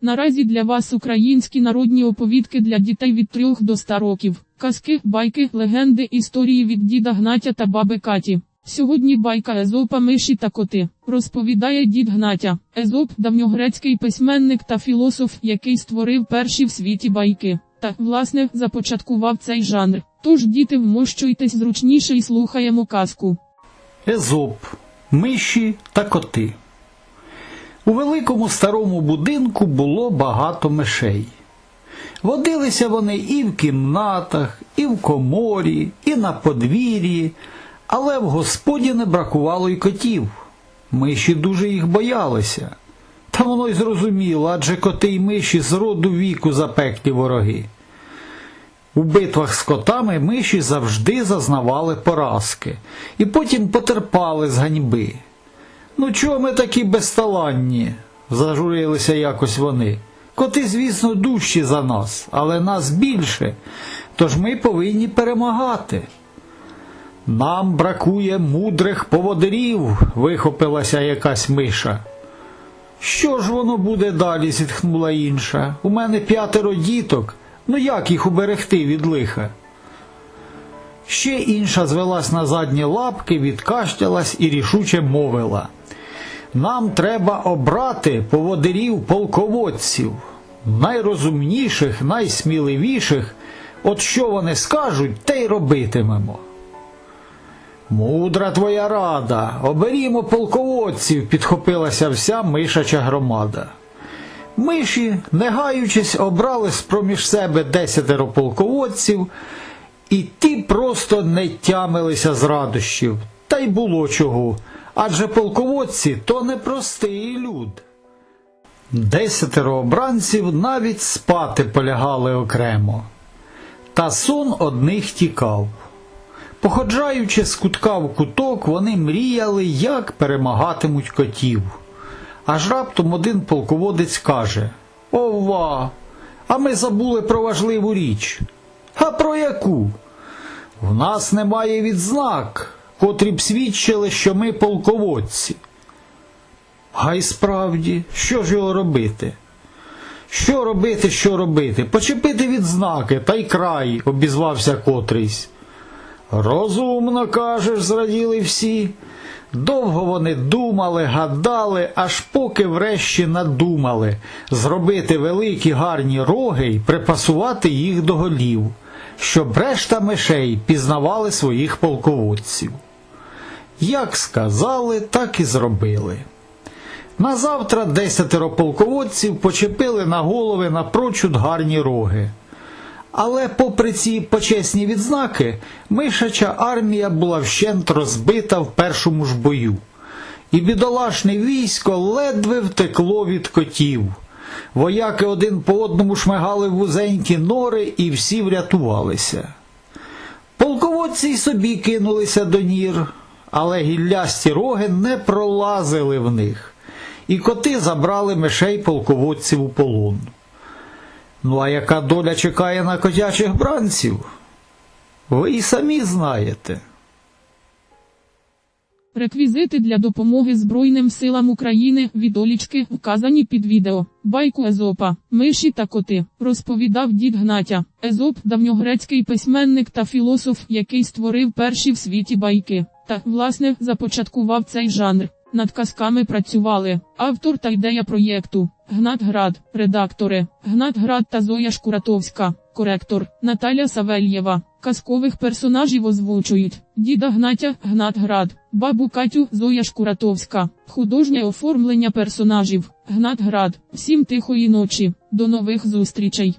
Наразі для вас українські народні оповідки для дітей від 3 до 100 років. Казки, байки, легенди, історії від діда Гнатя та баби Каті. Сьогодні байка Езопа миші та коти. Розповідає дід Гнатя. Езоп давньогрецький письменник та філософ, який створив перші в світі байки. Та, власне, започаткував цей жанр. Тож, діти, вмощуйтесь зручніше і слухаємо казку. Езоп, миші та коти. У великому старому будинку було багато мишей. Водилися вони і в кімнатах, і в коморі, і на подвір'ї, але в господі не бракувало й котів. Миші дуже їх боялися. Та воно й зрозуміло, адже коти й миші з роду віку запеклі вороги. У битвах з котами миші завжди зазнавали поразки і потім потерпали з ганьби. Ну чого ми такі безталанні? зажурилися якось вони. Коти, звісно, дужчі за нас, але нас більше, тож ми повинні перемагати. Нам бракує мудрих поводирів, вихопилася якась миша. Що ж воно буде далі? зітхнула інша. У мене п'ятеро діток. Ну як їх уберегти від лиха? Ще інша звелась на задні лапки, відкашлялась і рішуче мовила. Нам треба обрати поводирів полководців, найрозумніших, найсміливіших, от що вони скажуть, те й робитимемо. Мудра твоя рада, оберімо полководців, підхопилася вся мишача громада. Миші, не гаючись, обрали з-проміж себе десятеро полководців, і ті просто не тямилися з радощів, та й було чого, адже полководці то не простий люд. Десятеро обранців навіть спати полягали окремо, та сон одних тікав. Походжаючи з кутка в куток, вони мріяли, як перемагатимуть котів. Аж раптом один полководець каже Ова, а ми забули про важливу річ. А про яку? В нас немає відзнак, котрі б свідчили, що ми полководці. А й справді, що ж його робити? Що робити, що робити? Почепити відзнаки, та й край, обізвався котрийсь. Розумно кажеш, зраділи всі. Довго вони думали, гадали, аж поки врешті надумали зробити великі гарні роги й припасувати їх до голів, щоб решта мишей пізнавали своїх полководців. Як сказали, так і зробили. Назавтра десятеро полководців почепили на голови напрочуд гарні роги. Але, попри ці почесні відзнаки, мишача армія була вщент розбита в першому ж бою, і бідолашне військо ледве втекло від котів. Вояки один по одному шмигали вузенькі нори і всі врятувалися. Полководці й собі кинулися до нір, але гіллясті роги не пролазили в них, і коти забрали мишей полководців у полон. Ну, а яка доля чекає на котячих бранців? Ви і самі знаєте. Реквізити для допомоги Збройним силам України відолічки вказані під відео. Байку Езопа, миші та коти, розповідав дід Гнатя. Езоп давньогрецький письменник та філософ, який створив перші в світі байки. Та, власне, започаткував цей жанр. Над казками працювали автор та ідея проєкту Гнат Град, редактори Гнат Град та Зоя Шкуратовська, коректор Наталя Савельєва. Казкових персонажів озвучують діда Гнатя Гнат Град, бабу Катю Зоя Шкуратовська, художнє оформлення персонажів Гнат Град. Всім тихої ночі. До нових зустрічей.